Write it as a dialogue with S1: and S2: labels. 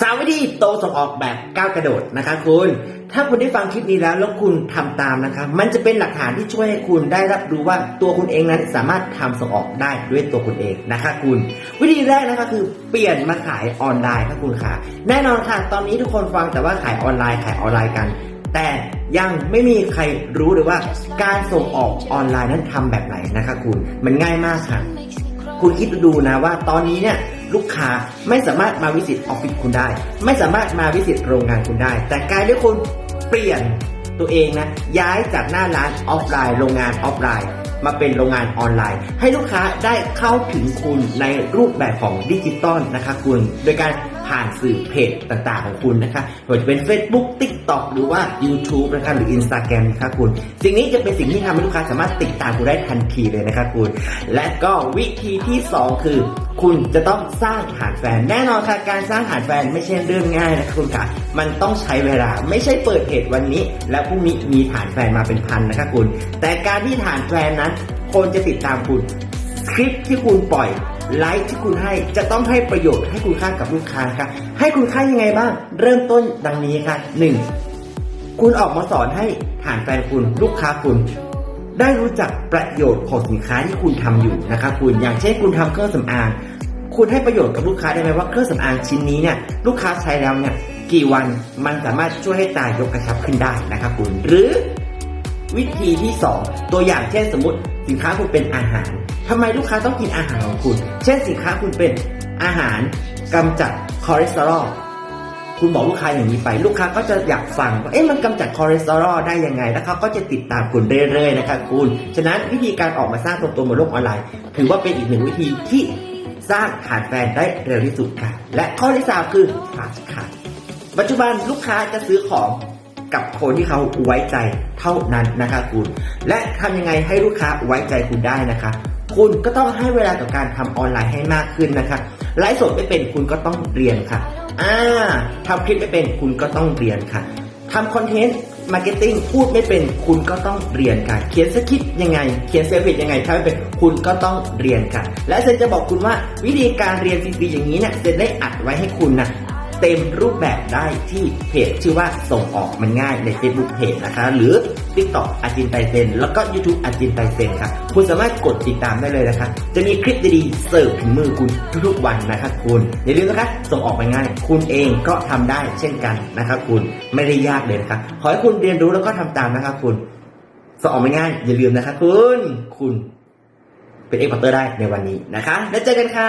S1: สามวิธีโตส่งออกแบบก้าวกระโดดนะคะคุณ ถ้าคุณได้ฟังคลิปนี้แล้วแล้วคุณทำตามนะคะ มันจะเป็นหลักฐานที่ช่วยให้คุณได้รับรู้ว่าตัวคุณเองนั้นสามารถทำส่งออกได้ด้วยตัวคุณเองนะคะคุณ วิธีแรกนะคะคือเปลี่ยนมาขายออนไลน์ค่ะคุณค่ะ แน่นอนค่ะ ตอนนี้ทุกคนฟังแต่ว่าขายออนไลน์ขายออนไลน์กัน แต่ยังไม่มีใครรู้เลยว่า การส่งออกออนไลน์นั้นทำแบบไหนนะคะคุณ มันง่ายมากค่ะ คุณคิดดูนะว่าตอนนี้เนี่ย ลูกค้าไม่สามารถมาวิสิตออฟฟิศคุณได้ ไม่สามารถมาวิสิตโรงงานคุณได้ แต่การที่คุณเปลี่ยนตัวเองนะย้ายจากหน้าร้านออฟไลน์โรงงานออฟไลน์ มาเป็นโรงงานออนไลน์ ให้ลูกค้าได้เข้าถึงคุณในรูปแบบของดิจิตอลนะคะคุณ โดยการผ่านสื่อเพจต่างๆของคุณนะคะไม่ว่าจะเป็น Facebook TikTok หรือว่า YouTube นะคะหรือ Instagram นะคะคุณ สิ่งนี้จะเป็นสิ่งที่ทำให้ลูกค้าสามารถติดตามคุณได้ทันทีเลยนะคะคุณ และก็วิธีที่ 2 คือ คุณจะต้องสร้างฐานแฟน แน่นอนค่ะการสร้างฐานแฟนไม่ใช่เรื่องง่ายนะคะคุณค่ะมันต้องใช้เวลาไม่ใช่เปิดเพจวันนี้ แล้วพรุ่งนี้มีฐานแฟนมาเป็นพันนะคะคุณ แต่การที่ฐานแฟนนั้นคนจะติดตามคุณคลิปที่คุณปล่อย ไลฟ์ที่คุณให้จะต้องให้ประโยชน์ให้คุณค่ากับลูกค้าครับให้คุณค่ายังไงบ้าง เริ่มต้นดังนี้ค่ะหนึ่งคุณออกมาสอนให้ฐานแฟนคุณลูกค้าคุณได้รู้จักประโยชน์ของสินค้าที่คุณทำอยู่นะครับคุณอย่างเช่นคุณทำเครื่องสำอาง คุณให้ประโยชน์กับลูกค้าได้ไหมว่าเครื่องสำอางชิ้นนี้เนี่ยลูกค้าใช้แล้วเนี่ยกี่วันมันสามารถช่วยให้ตายกกระชับขึ้นได้นะครับคุณ หรือวิธีที่ 2 ตัวอย่างเช่นสมมติสินค้าคุณเป็นอาหาร ทำไมลูกค้าต้องกินอาหารของคุณ เช่นสินค้าคุณเป็นอาหารกำจัดคอเลสเตอรอลคุณบอกลูกค้าอย่างนี้ไป ลูกค้าก็จะอยากฟังว่าเอ๊ะมันกำจัดคอเลสเตอรอลได้ยังไง แล้วเขาก็จะติดตามคุณเรื่อยๆนะครับคุณ ฉะนั้นวิธีการออกมาสร้างตัวตนบนโลกออนไลน์ถือว่าเป็นอีกหนึ่งวิธีที่สร้างฐานแฟนได้เร็วที่สุดค่ะ และข้อที่สามคือ fast ค่ะ ปัจจุบันลูกค้าจะซื้อของ กับคนที่เขาไว้ใจเท่านั้นนะคะคุณ และทำยังไงให้ลูกค้าไว้ใจคุณได้นะคะ คุณก็ต้องให้เวลากับการทำออนไลน์ให้มากขึ้นนะคะไลฟ์สดไม่เป็นคุณก็ต้องเรียนค่ะอ่าทำคลิปไม่เป็นคุณก็ต้องเรียนค่ะทำคอนเทนต์มาร์เก็ตติ้งพูดไม่เป็นคุณก็ต้องเรียนค่ะ เขียนสคริปต์ยังไง เขียนเซอร์วิสยังไงถ้าไม่เป็นคุณก็ต้องเรียนค่ะ และเซนจะบอกคุณว่าวิธีการเรียนฟรีๆอย่างนี้เนี่ยเซนได้อัดไว้ให้คุณนะ เต็มรูปแบบได้ที่เพจชื่อว่าส่งออกมันง่ายใน Facebook เพจนะคะ หรือ TikTok อาจินไตเซนแล้วก็ YouTube อาจินไตเซนค่ะคุณสามารถกดติดตามได้เลยนะคะ จะมีคลิปดีๆเสิร์ฟถึงมือคุณทุกๆวันนะคะคุณอย่าลืมนะคะส่งออกมันง่าย คุณเองก็ทำได้เช่นกันนะคะคุณไม่ได้ยากเลยนะคะขอให้คุณเรียนรู้แล้วก็ทำตามนะคะคุณส่งออกมันง่าย อย่าลืมนะคะคุณคุณเป็นเอ็กพอร์เตอร์ได้ในวันนี้นะคะ แล้วเจอกันค่ะ